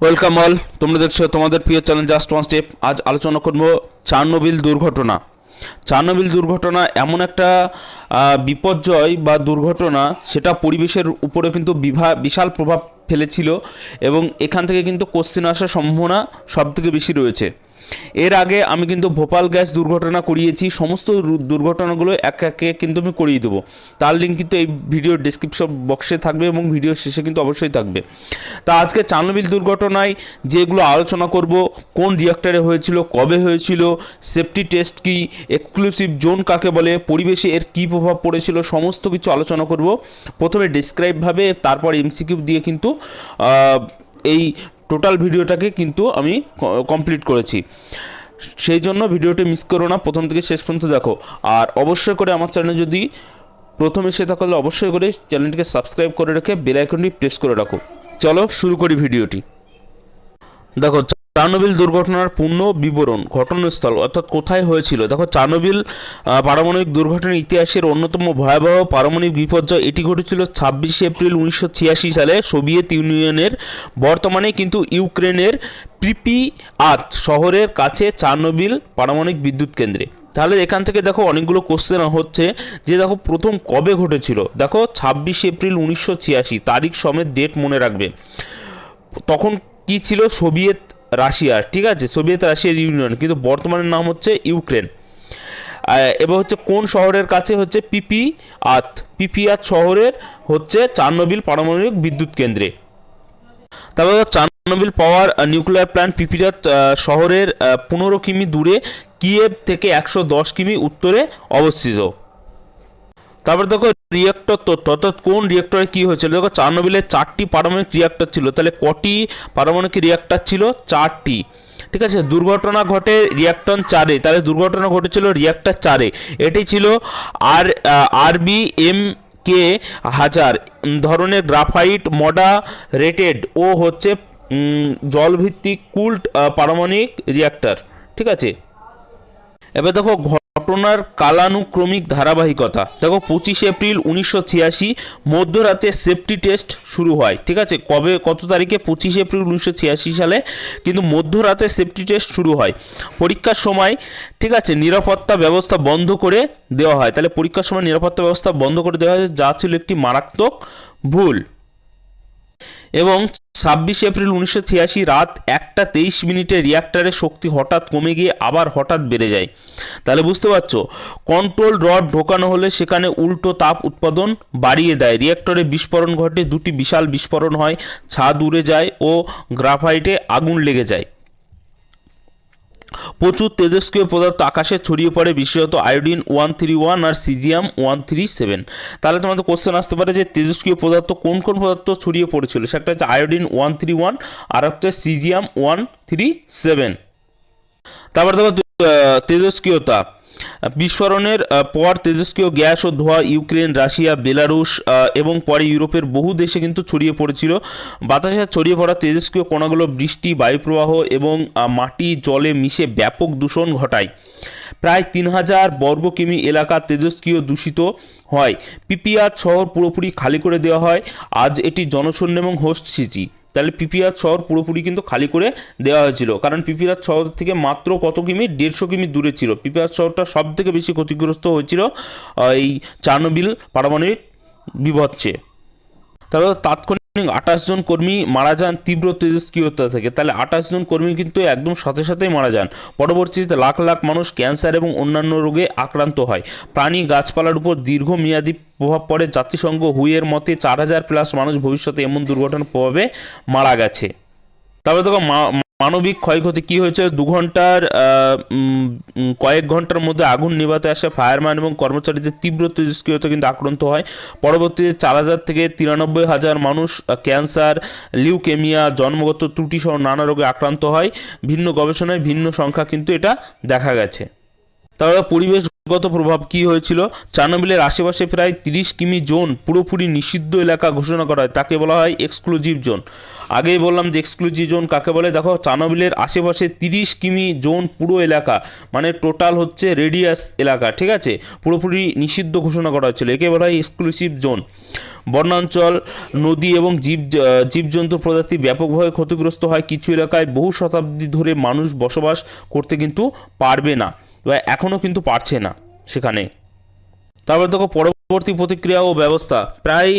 Welcome all. তোমরা দেখছ তোমাদের প্রিয় চ্যানেল জাস্ট ওয়ান স্টেপ। আজ আলোচনা করব চার্নোবিল দুর্ঘটনা। চার্নোবিল দুর্ঘটনা এমন একটা বিপর্যয় বা দুর্ঘটনা, সেটা পরিবেশের উপরে কিন্তু বিভা, বিশাল প্রভাব ফেলেছিল এবং এখান থেকে কিন্তু কোশ্চেন আসার সম্ভাবনা সবথেকে বেশি রয়েছে। এর আগে আমি কিন্তু ভোপাল গ্যাস দুর্ঘটনা করিয়েছি, সমস্ত দুর্ঘটনাগুলো এক একে কিন্তু আমি করিয়ে দেবো। তার লিঙ্ক কিন্তু এই ভিডিওর ডিসক্রিপশন বক্সে থাকবে এবং ভিডিওর শেষে কিন্তু অবশ্যই থাকবে। তা আজকে চার্নোবিল দুর্ঘটনায় যেগুলো আলোচনা করব, কোন রিয়াক্টারে হয়েছিল, কবে হয়েছিল সেফটি টেস্ট কি এক্সক্লুসিভ জোন কাকে বলে, পরিবেশে এর কী প্রভাব পড়েছিল, সমস্ত কিছু আলোচনা করব। প্রথমে ডিসক্রাইবভাবে তারপর এমসিকিউ দিয়ে কিন্তু এই টোটাল ভিডিওটাকে কিন্তু আমি কমপ্লিট করেছি। সেই জন্য ভিডিওটি মিস করো না, প্রথম থেকে শেষ পর্যন্ত দেখো। আর অবশ্যই করে আমার চ্যানেলে যদি প্রথম এসে থাকলে অবশ্যই করে চ্যানেলটিকে সাবস্ক্রাইব করে রেখে বেল আইকনটি প্রেস করে রাখো। চলো শুরু করি ভিডিওটি। দেখো চার্নোবিল দুর্ঘটনার পূর্ণ বিবরণ, ঘটনাস্থল, অর্থাৎ কোথায় হয়েছিল? দেখো, চার্নোবিল পারমাণবিক দুর্ঘটনার ইতিহাসের অন্যতম ভয়াবহ পারমাণবিক বিপর্যয়, এটি ঘটেছিল ছাব্বিশে এপ্রিল উনিশশো ছিয়াশি সালে সোভিয়েত ইউনিয়নের বর্তমানে কিন্তু ইউক্রেনের প্রিপিআত শহরের কাছে চার্নোবিল পারমাণবিক বিদ্যুৎ কেন্দ্রে। তাহলে এখান থেকে দেখো অনেকগুলো কোশ্চেন হচ্ছে যে দেখো প্রথম কবে ঘটেছিল? দেখো, ছাব্বিশে এপ্রিল উনিশশো ছিয়াশি, তারিখ সমেত ডেট মনে রাখবে। তখন কি ছিল? সোভিয়েত রাশিয়ার ঠিক আছে? সোভিয়েত রাশিয়ার ইউনিয়ন, কিন্তু বর্তমানের নাম হচ্ছে ইউক্রেন। এবার হচ্ছে কোন শহরের কাছে হচ্ছে পিপি আত পিপিআত শহরের হচ্ছে চার্নোবিল পারমাণবিক বিদ্যুৎ কেন্দ্রে। তারপর চার্নোবিল পাওয়ার নিউক্লিয়ার প্ল্যান্ট পিপিরাত শহরের পনেরো কিমি দূরে কিয়েভ থেকে একশো দশ কিমি উত্তরে অবস্থিত। তারপর দেখো রিয়েক্টর তথ্য, অর্থাৎ কোন রিয়েক্টরে কী হয়েছিল? দেখো চার্নোবিলের চারটি পারমাণবিক রিয়েক্টর ছিল। তাহলে কটি পারমাণবিক রিয়েক্টর ছিল? চারটি। ঠিক আছে? দুর্ঘটনা ঘটে রিয়াক্টন চারে। তাহলে দুর্ঘটনা ঘটেছিল রিয়াক্টর চারে। এটি ছিল আর আরবি এম কে হাজার। ধরনের গ্রাফাইট মডা রেটেড ও হচ্ছে জলভিত্তিক কুল্ট পারমাণবিক রিয়াক্টর ঠিক আছে? এবার দেখো ঘটনার কালানুক্রমিক ধারাবাহিকতা। দেখো, পঁচিশে এপ্রিল উনিশশো ছিয়াশি, মধ্যরাতে সেফটি টেস্ট শুরু হয়, ঠিক আছে? কবে, কত তারিখে? পঁচিশে এপ্রিল উনিশশো ছিয়াশি সালে, কিন্তু মধ্যরাতে সেফটি টেস্ট শুরু হয়। পরীক্ষার সময়, ঠিক আছে, নিরাপত্তা ব্যবস্থা বন্ধ করে দেওয়া হয়। তাহলে পরীক্ষার সময় নিরাপত্তা ব্যবস্থা বন্ধ করে দেওয়া হয়, যা ছিল একটি মারাত্মক ভুল। এবং ছাব্বিশে এপ্রিল উনিশশো ছিয়াশি রাত একটা তেইশ মিনিটে রিয়াক্টারের শক্তি হঠাৎ কমে গিয়ে আবার হঠাৎ বেড়ে যায়। তাহলে বুঝতে পারছ কন্ট্রোল রড ঢোকানো হলে সেখানে উল্টো তাপ উৎপাদন বাড়িয়ে দেয়। রিয়াক্টরে বিস্ফোরণ ঘটে, দুটি বিশাল বিস্ফোরণ হয়, ছাদ উড়ে যায় ও গ্রাফাইটে আগুন লেগে যায়। প্রচুর তেজস্ক্রিয় পদার্থ আকাশে ছড়িয়ে পড়ে, বিশেষত আয়োডিন ওয়ান থ্রি ওয়ান আর সিজিয়াম ওয়ান থ্রি সেভেন। তাহলে তোমাদের কোশ্চেন আসতে পারে যে তেজস্ক্রিয় পদার্থ কোন কোন পদার্থ ছড়িয়ে পড়েছিল? সেটা হচ্ছে আয়োডিন ওয়ান থ্রি ওয়ান আর হচ্ছে সিজিয়াম ওয়ান থ্রি সেভেন। তারপর দেখো তেজস্ক্রিয়তা। বিস্ফোরণের পর তেজস্ক্রিয় গ্যাস ও ধোঁয়া ইউক্রেন, রাশিয়া, বেলারুশ এবং পরে ইউরোপের বহু দেশে কিন্তু ছড়িয়ে পড়েছিল। বাতাসে ছড়িয়ে পড়া তেজস্ক্রিয় কণাগুলো বৃষ্টি, বায়ুপ্রবাহ এবং মাটি, জলে মিশে ব্যাপক দূষণ ঘটায়। প্রায় তিন হাজার বর্গ কিমি এলাকা তেজস্ক্রিয় দূষিত হয়। পিপিআর শহর পুরোপুরি খালি করে দেওয়া হয়। আজ এটি জনশূন্য এবং হোস্ট সিটি। তাহলে পিপিআর শহর পুরোপুরি কিন্তু খালি করে দেওয়া হয়েছিল। কারণ পিপিআর শহর থেকে মাত্র কত কিমি? দেড়শো কিমি দূরে ছিল। পিপিআর শহরটা সব থেকে বেশি ক্ষতিগ্রস্ত হয়েছিল এই চার্নোবিল পারমাণবিক বিভৎসে তাহলে তাৎক্ষণিক আঠাশ জন কর্মী মারা যান, তীব্র তেজস্ক্রিয়তা থেকে। তাহলে আঠাশ জন কর্মী কিন্তু একদম সাথে সাথেই মারা যান। পরবর্তীতে লাখ লাখ মানুষ ক্যান্সার এবং অন্যান্য রোগে আক্রান্ত হয়। প্রাণী গাছপালার উপর দীর্ঘমেয়াদী প্রভাব পড়ে। জাতিসংঘ হুইয়ের মতে চার হাজার প্লাস মানুষ ভবিষ্যতে এমন দুর্ঘটনার প্রভাবে মারা গেছে। তবে দেখো মানবিক ক্ষয়ক্ষতি কি হয়েছে? দু ঘণ্টার কয়েক ঘণ্টার মধ্যে আগুন নেভাতে আসে ফায়ারম্যান এবং কর্মচারীদের তীব্র তেজস্ক্রিয়তা কিন্তু আক্রান্ত হয়। পরবর্তীতে চার হাজার থেকে তিরানব্বই হাজার মানুষ ক্যান্সার, লিউকেমিয়া, জন্মগত ত্রুটি সহ নানা রোগে আক্রান্ত হয়। ভিন্ন গবেষণায় ভিন্ন সংখ্যা কিন্তু এটা দেখা গেছে। তাহলে পরিবেশগত প্রভাব কি হয়েছিল? চার্নোবিলের আশেপাশে প্রায় তিরিশ কিমি জোন পুরোপুরি নিষিদ্ধ এলাকা ঘোষণা করা হয়। তাকে বলা হয় এক্সক্লুসিভ জোন। আগেই বললাম যে এক্সক্লুসিভ জোন কাকে বলে? দেখো, চার্নোবিলের আশেপাশে তিরিশ কিমি জোন পুরো এলাকা মানে টোটাল হচ্ছে রেডিয়াস এলাকা, ঠিক আছে? পুরোপুরি নিষিদ্ধ ঘোষণা করা হয়েছিল। একে বলা হয় এক্সক্লুসিভ জোন। বনাঞ্চল নদী এবং জীব জীবজন্তু প্রজাতি ব্যাপকভাবে ক্ষতিগ্রস্ত হয়। কিছু এলাকায় বহু শতাব্দী ধরে মানুষ বসবাস করতে কিন্তু পারবে না। বা এখনও কিন্তু পারছে না সেখানে। তারপর দেখো, পরবর্তী প্রতিক্রিয়া ও ব্যবস্থা। প্রায়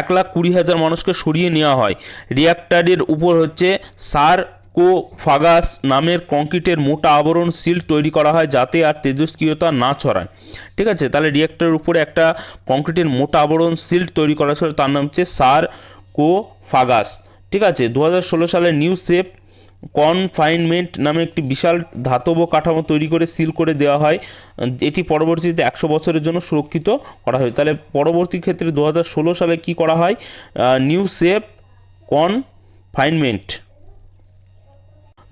এক লাখ কুড়ি হাজার মানুষকে সরিয়ে নেওয়া হয়। রিয়াক্টারের উপর হচ্ছে সার কো ফাগাস নামের কংক্রিটের মোটা আবরণ সিল তৈরি করা হয় যাতে আর তেজস্ক্রিয়তা না ছড়ায়। ঠিক আছে? তাহলে রিয়াক্টারের উপরে একটা কংক্রিটের মোটা আবরণ সিল্ট তৈরি করা ছিল তার নাম হচ্ছে সার কো ফাগাস ঠিক আছে? দু হাজার ষোলো সালে নিউ সেফ কনফাইনমেন্ট নামে একটি বিশাল ধাতব কাঠামো তৈরি করে সিল করে দেওয়া হয়। এটি পরবর্তীতে একশো বছরের জন্য সুরক্ষিত করা হয়। তাহলে পরবর্তী ক্ষেত্রে দুহাজার ষোলো সালে কি করা হয়? New safe confinement.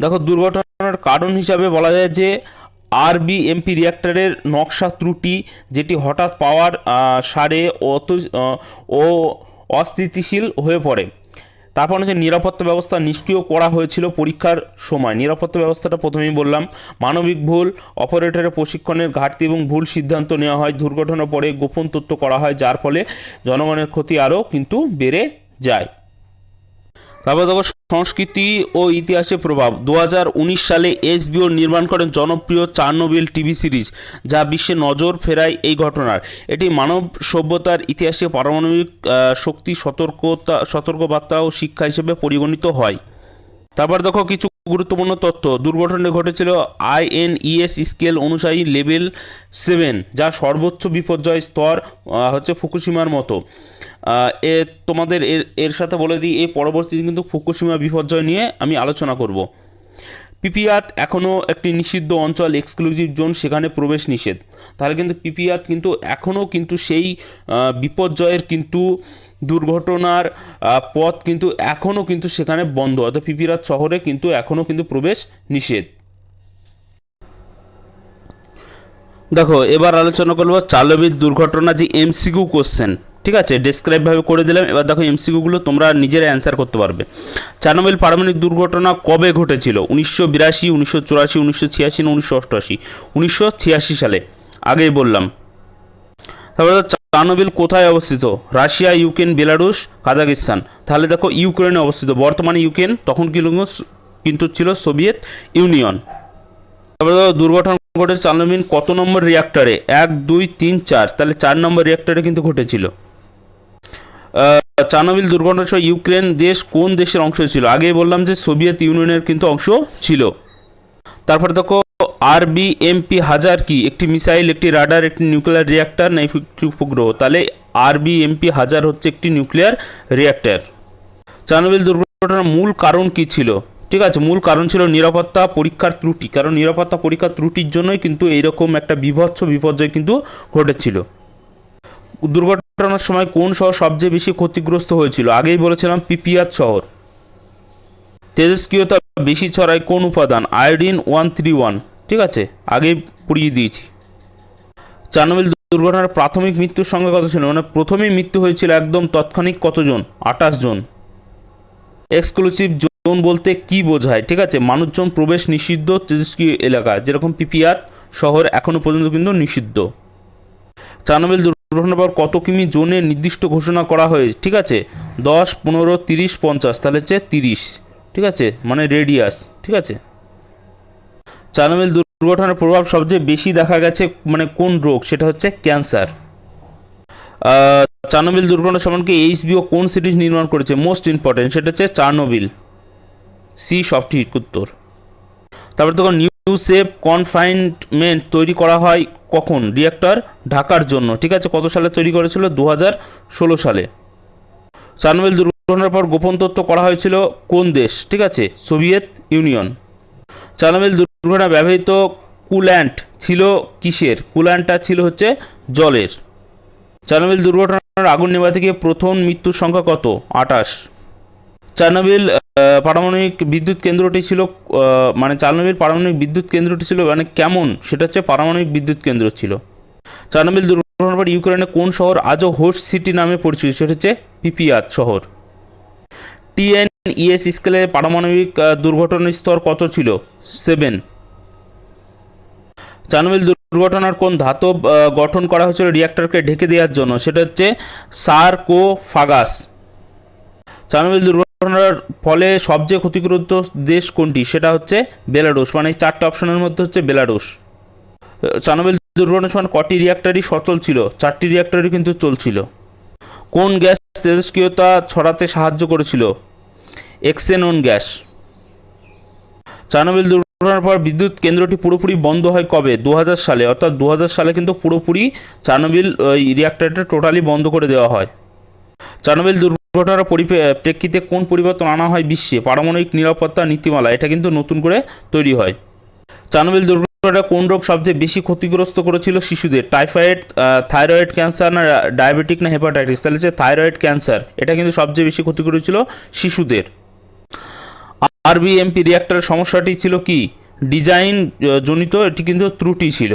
দেখো, দুর্ঘটনার কারণ হিসাবে বলা যায় যে আরবিএমপি রিয়াক্টরের নকশা ত্রুটি, যেটি হঠাৎ পাওয়ার সারে অত ও অস্থিতিশীল হয়ে পড়ে। তারপর হচ্ছে নিরাপত্তা ব্যবস্থা নিষ্ক্রিয় করা হয়েছিল পরীক্ষার সময়। নিরাপত্তা ব্যবস্থাটা প্রথমেই বললাম, মানবিক ভুল, অপারেটরের প্রশিক্ষণের ঘাটতি এবং ভুল সিদ্ধান্ত নেওয়া হয় দুর্ঘটনার পরে গোপন তথ্য করা হয়, যার ফলে জনগণের ক্ষতি আরও কিন্তু বেড়ে যায়। তারপর দেখো সংস্কৃতি ও ইতিহাসের প্রভাব। দু হাজার উনিশ সালে এইচবিও নির্মাণ করেন জনপ্রিয় চার্নোবিল টিভি সিরিজ, যা বিশ্বে নজর ফেরায় এই ঘটনার। এটি মানব সভ্যতার ইতিহাসে পারমাণবিক শক্তি, সতর্কতা, সতর্কবার্তা ও শিক্ষা হিসেবে পরিগণিত হয়। তারপর দেখো কিছু গুরুত্বপূর্ণ তথ্য। দুর্ঘটনা ঘটেছিল আইএনইএস স্কেল অনুযায়ী লেভেল সেভেন, যা সর্বোচ্চ বিপর্যয় স্তর হচ্ছে ফুকুশিমার মতো। এ তোমাদের এর এর সাথে বলে দিই, এই পরবর্তীতে কিন্তু ফুকুশিমা বিপর্যয় নিয়ে আমি আলোচনা করব। পিপিয়াত এখনও একটি নিষিদ্ধ অঞ্চল এক্সক্লুসিভ জোন সেখানে প্রবেশ নিষেধ। তাহলে কিন্তু পিপিয়াত কিন্তু এখনও কিন্তু সেই বিপর্যয়ের কিন্তু দুর্ঘটনার পথ কিন্তু এখনও কিন্তু সেখানে বন্ধ। অর্থাৎ পিপিরাত শহরে কিন্তু এখনও কিন্তু প্রবেশ নিষেধ। দেখো, এবার আলোচনা করব চালবিদ দুর্ঘটনা, যে এমসিকিউ কোশ্চেন ঠিক আছে? ডেসক্রাইবভাবে করে দিলাম। এবার দেখো এমসিকিউগুলো তোমরা নিজেরা অ্যান্সার করতে পারবে। চারনোবিল পারমাণবিক দুর্ঘটনা কবে ঘটেছিল? উনিশশো বিরাশি, উনিশশো চুরাশি, উনিশশো ছিয়াশি না উনিশশো অষ্টআশি? উনিশশো ছিয়াশি সালে। আগেই বললাম। তারপরে চারনোবিল কোথায় অবস্থিত? Russia, Ukraine, Belarus, Kazakhstan. তাহলে দেখো, ইউক্রেনে অবস্থিত। বর্তমানে ইউক্রেন, তখন কিন্তু কিন্তু ছিল সোভিয়েত ইউনিয়ন। তারপরে দেখো, দুর্ঘটনা ঘটে চার্নোবিল কত নম্বর রিয়াক্টরে এক, দুই, তিন, চার। তাহলে চার নম্বর রিয়াক্টরে কিন্তু ঘটেছিল। চার্নোবিল দুর্ঘটনার সময় ইউক্রেন দেশ কোন দেশের অংশ ছিল? আগেই বললাম যে সোভিয়েত ইউনিয়নের কিন্তু অংশ ছিল। তারপরে দেখো আর আরবিএমপি হাজার কি? একটি মিসাইল, একটি রাডার, একটি নিউক্লিয়ার রিয়াক্টর, না একটি উপগ্রহ? তাহলে আর আরবিএমপি হাজার হচ্ছে একটি নিউক্লিয়ার রিয়াক্টর। চার্নোবিল দুর্ঘটনার মূল কারণ কি ছিল? ঠিক আছে, মূল কারণ ছিল নিরাপত্তা পরীক্ষার ত্রুটি। কারণ নিরাপত্তা পরীক্ষার ত্রুটির জন্যই কিন্তু এইরকম একটা বিভৎস বিপর্যয় কিন্তু ঘটেছিল। দুর্ঘটনার সময় কোন শহর সবচেয়ে বেশি ক্ষতিগ্রস্ত হয়েছিল? আগেই বলেছিলাম পিপিয়াত শহর। তেজস্ক্রিয়তা বেশি ছড়ায় কোন উপাদান? Iodine one three one. ঠিক আছে, আগেই পড়িয়ে দিয়েছি। চার্নোবিল দুর্ঘটনার প্রাথমিক মৃত্যুর সংখ্যা কত ছিল? মানে প্রথমেই মৃত্যু হয়েছিল একদম তৎক্ষণিক কতজন? আঠাশ জন এক্সক্লুসিভ জোন বলতে কি বোঝায়? ঠিক আছে, মানুষজন প্রবেশ নিষিদ্ধ তেজস্ক্রিয় এলাকা যেরকম পিপিয়াত শহর এখনও পর্যন্ত কিন্তু নিষিদ্ধ। চার্নোবিল দুর্ঘটনার পর কত কিমি জোনে নির্দিষ্ট ঘোষণা করা হয়েছে, ঠিক আছে? দশ, পনেরো, তিরিশ, পঞ্চাশ, তাহলে হচ্ছে তিরিশ, ঠিক আছে? মানে রেডিয়াস ঠিক আছে? চার্নোবিল দুর্ঘটনার প্রভাব সবচেয়ে বেশি দেখা গেছে মানে কোন রোগ? সেটা হচ্ছে ক্যান্সার চার্নোবিল দুর্ঘটনা সম্পর্কে এইচবিও কোন সিরিজ নির্মাণ করেছে? মোস্ট ইম্পর্টেন্ট সেটা হচ্ছে চার্নোবিল। সি সঠিক উত্তর। তারপর দেখো নিউ সেফ কনফাইনমেন্ট তৈরি করা হয় কখন? রিয়েক্টর ঢাকার জন্য, ঠিক আছে? কত সালে তৈরি করেছিল? দু সালে। চার্নোবিল দুর্ঘটনার পর গোপন তথ্য করা হয়েছিল কোন দেশ, ঠিক আছে? Soviet union. চার্নোবিল দুর্ঘটনা ব্যবহৃত কুল্যান্ট ছিল কিসের? কুল্যান্টটা ছিল হচ্ছে জলের। চার্নোবিল দুর্ঘটনার আগুন নেভাতে গিয়ে প্রথম মৃত্যুর সংখ্যা কত? আটাশ চার্নোবিল পারমাণবিক বিদ্যুৎ কেন্দ্রটি ছিল মানে চারনবিল পারমাণবিক বিদ্যুৎ কেন্দ্রটি ছিল মানে কেমন? সেটা হচ্ছে পারমাণবিক বিদ্যুৎ কেন্দ্র ছিল। চারনবিল দুর্ঘটনার পর ইউক্রেনের কোন শহর আজও হোস্ট সিটি নামে পরিচিত? সেটা হচ্ছে পিপিয়াত শহর। টিএন ইএস স্কেলে পারমাণবিক দুর্ঘটনার স্তর কত ছিল? সেভেন। চারনবিল দুর্ঘটনার কোন ধাতব গঠন করা হয়েছিল রিয়াক্টরকে ঢেকে দেওয়ার জন্য? সেটা হচ্ছে সার কো ফাগাস চারনবিল দুর্ঘটনার ফলে সবচেয়ে ক্ষতিগ্রস্ত দেশ কোনটি? সেটা হচ্ছে বেলারুশ। মানে চারটে অপশনের মধ্যে হচ্ছে বেলারুশ। চারনবিল দুর্ঘটনার সময় কটি রিয়াক্টরই সচল ছিল? চারটি রিয়াক্টরই কিন্তু চলছিল। কোন গ্যাস তেজস্ক্রিয়তা ছড়াতে সাহায্য করেছিল? এক্সেনন গ্যাস। চারনবিল দুর্ঘটনার পর বিদ্যুৎ কেন্দ্রটি পুরোপুরি বন্ধ হয় কবে? দু হাজার সালে। অর্থাৎ দু হাজার সালে কিন্তু পুরোপুরি চারনবিল, ওই রিয়াক্টরটা টোটালি বন্ধ করে দেওয়া হয়। চারনবিল দুর্ঘটনার পরিপ্রেক্ষিতে কোন পরিবর্তন আনা হয় বিশ্বে? পারমাণবিক নিরাপত্তা নীতিমালা, এটা কিন্তু নতুন করে তৈরি হয়। চারনবিল দুর্ঘটনা কোন রোগ সবচেয়ে বেশি ক্ষতিগ্রস্ত করেছিল শিশুদের? টাইফয়েড থাইরয়েড ক্যান্সার না ডায়াবেটিক না হেপাটাইটিস? তাহলে হচ্ছে থাইরয়েড ক্যান্সার, এটা কিন্তু সবচেয়ে বেশি ক্ষতি করেছিল শিশুদের। আরবিএমপি রিয়াক্টরের সমস্যাটি ছিল কি? ডিজাইন জনিত, এটি কিন্তু ত্রুটি ছিল।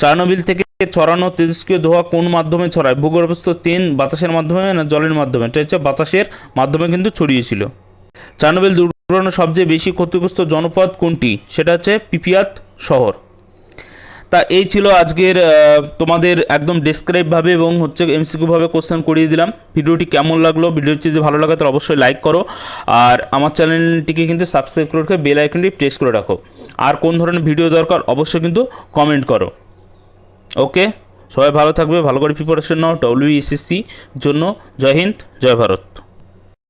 চারনবিল থেকে ছড়ানো তেজস্ক্রিয় ধোঁয়া কোন মাধ্যমে ছড়ায়? ভূগর্ভস্থ তেল বাতাসের মাধ্যমে না জলের মাধ্যমে? এটা হচ্ছে বাতাসের মাধ্যমে কিন্তু ছড়িয়েছিল। চারনবিল দুর্ঘটনার সবচেয়ে বেশি ক্ষতিগ্রস্ত জনপদ কোনটি? সেটা হচ্ছে পিপিয়াত শহর। তা এই ছিল আজকের তোমাদের একদম ডেসক্রাইবভাবে এবং হচ্ছে এমসিকিউভাবে কোশ্চেন করিয়ে দিলাম। ভিডিওটি কেমন লাগল? ভিডিওটি যদি ভালো লাগে তাহলে অবশ্যই লাইক করো। আর আমার চ্যানেলটিকে কিন্তু সাবস্ক্রাইব করে রেখে বেল আইকনটি প্রেস করে রাখো। আর কোন ধরনের ভিডিও দরকার অবশ্যই কিন্তু কমেন্ট করো। ওকে সবাই ভালো থাকবে ভালো করে প্রিপারেশন নাও ডব্লিউ জন্য। জয় হিন্দ জয় ভারত।